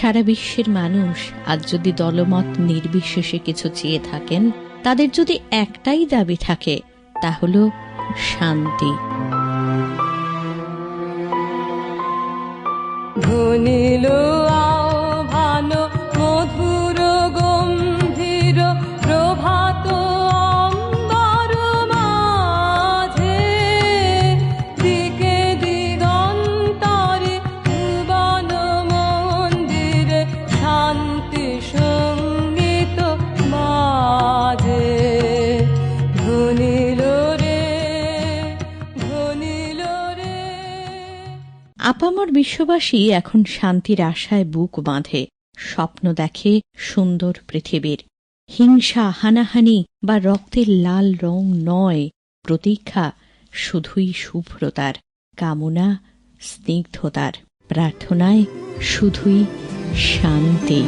সারা বিশ্বের মানুষ আজ যদি দলমত নির্বিশেষে কিছু চেয়ে থাকেন, তাদের যদি একটাই দাবি থাকে, তা হল শান্তি। ধনিল আপামর বিশ্ববাসী এখন শান্তির আশায় বুক বাঁধে, স্বপ্ন দেখে সুন্দর পৃথিবীর। হিংসা, হানাহানি বা রক্তের লাল রং নয়, প্রতীক্ষা শুধুই শুভ্রতার, কামনা স্নিগ্ধতার, প্রার্থনায় শুধুই শান্তি।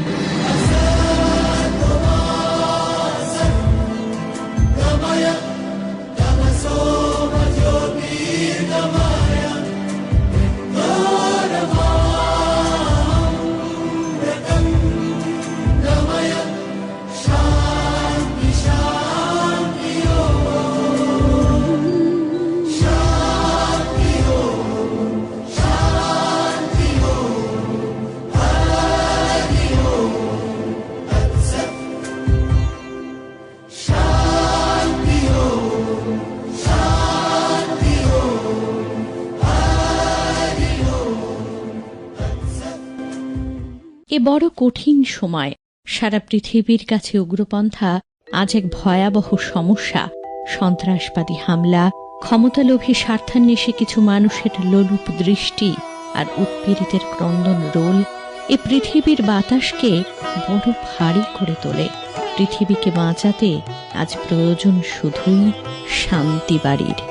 এ বড় কঠিন সময়। সারা পৃথিবীর কাছে উগ্রপন্থা আজ এক ভয়াবহ সমস্যা। সন্ত্রাসবাদী হামলা, ক্ষমতালোভী স্বার্থান্বেষে কিছু মানুষের লোলুপ দৃষ্টি আর উৎপীড়িতের ক্রন্দন রোল এ পৃথিবীর বাতাসকে বড় ভারী করে তোলে। পৃথিবীকে বাঁচাতে আজ প্রয়োজন শুধুই শান্তি বাড়ির।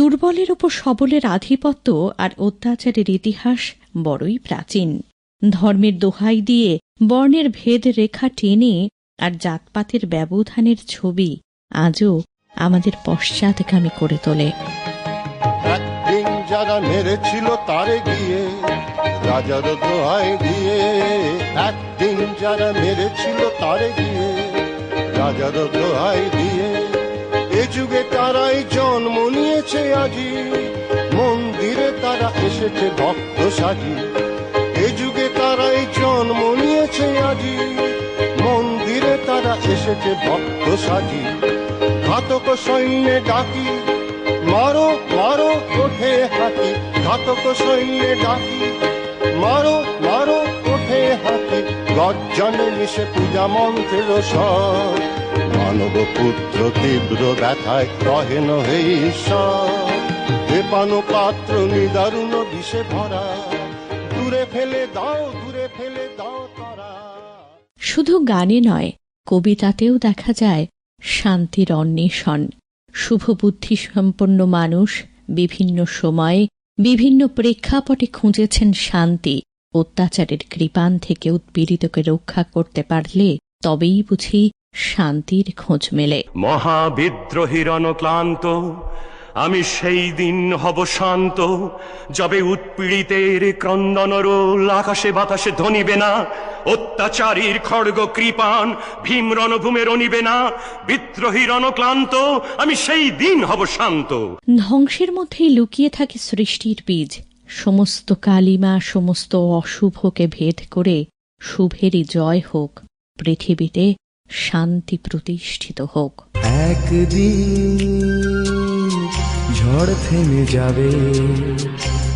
দুর্বলের উপর সবলের আধিপত্য আর অত্যাচারের ইতিহাস বড়ই প্রাচীন। ধর্মের দোহাই দিয়ে বর্ণের ভেদ রেখা টেনে আর জাতপাতের ব্যবধানের ছবি আজও আমাদের পশ্চাৎগামী করে তোলে। একদিন যারা মেরেছিল তারে গিয়ে, রাজার দোহায় দিয়ে। একদিন যারা মেরেছিল তারে গিয়ে, রাজার দোহায় দিয়ে। যুগে তারাই জন্ম নিয়েছে আজি। মন্দিরে তারা এসেছে ভক্ত সাজি। এ যুগে তারাই জন্ম নিয়েছে আজি। মন্দিরে তারা এসেছে ভক্ত সাজি। ঘাতক সৈন্যে ডাকি, মারো মারো, ওঠে হাতি। ঘাতক সৈন্যে ডাকি, মারো মারো, ওঠে হাতি। গর্জনে মিশে পূজা মন্ত্রের স্বর। মানব পুত্র তীব্র ব্যথায় কহেন, হে পেপানো পাত্র নিদারুণ বিষে ভরা। দূরে ফেলে দাও, দূরে ফেলে দাও তারা। শুধু গানে নয়, কবিতাতেও দেখা যায় শান্তির অন্বেষণ। শুভ বুদ্ধি সম্পন্ন মানুষ বিভিন্ন সময়ে বিভিন্ন প্রেক্ষাপটে খুঁজেছেন শান্তি। অত্যাচারের কৃপান থেকে উৎপীড়িতকে রক্ষা করতে পারলে তবেই বুঝি শান্তির খোঁজ মেলে। মহাবিদ্রোহীর অনক্লান্ত আমি সেই দিন হব শান্ত যবে উৎপীড়িতের ক্রন্দন রোল আকাশে বাতাসে ধনিবে না অত্যাচারীর খড়গ কৃপান ভীম রণভূমে রনিবে না বিদ্রোহীর অনক্লান্ত আমি সেই দিন হব শান্ত। ধ্বংসের মধ্যেই লুকিয়ে থাকে সৃষ্টির বীজ। সমস্ত কালিমা সমস্ত অশুভকে ভেদ করে শুভেরই জয় হোক পৃথিবীতে শান্তি প্রতিষ্ঠিত হোক। একদিন ঝড় থেমে যাবে,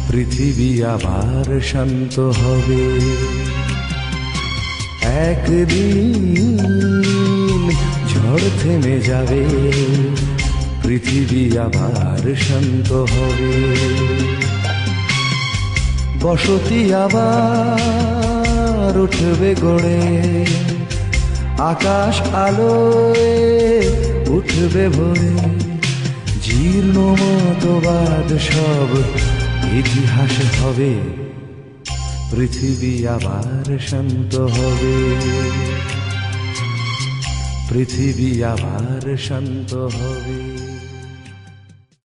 পৃথিবী আবার শান্ত হবে। একদিন ঝড় থেমে যাবে, পৃথিবী আবার শান্ত হবে। বসতি আবার উঠবে গড়ে আকাশ আলোয় উঠবে ভোরে। জীর্ণ মতবাদ সব ইতিহাস হবে। পৃথিবী আবার শান্ত হবে। পৃথিবী আবার শান্ত হবে।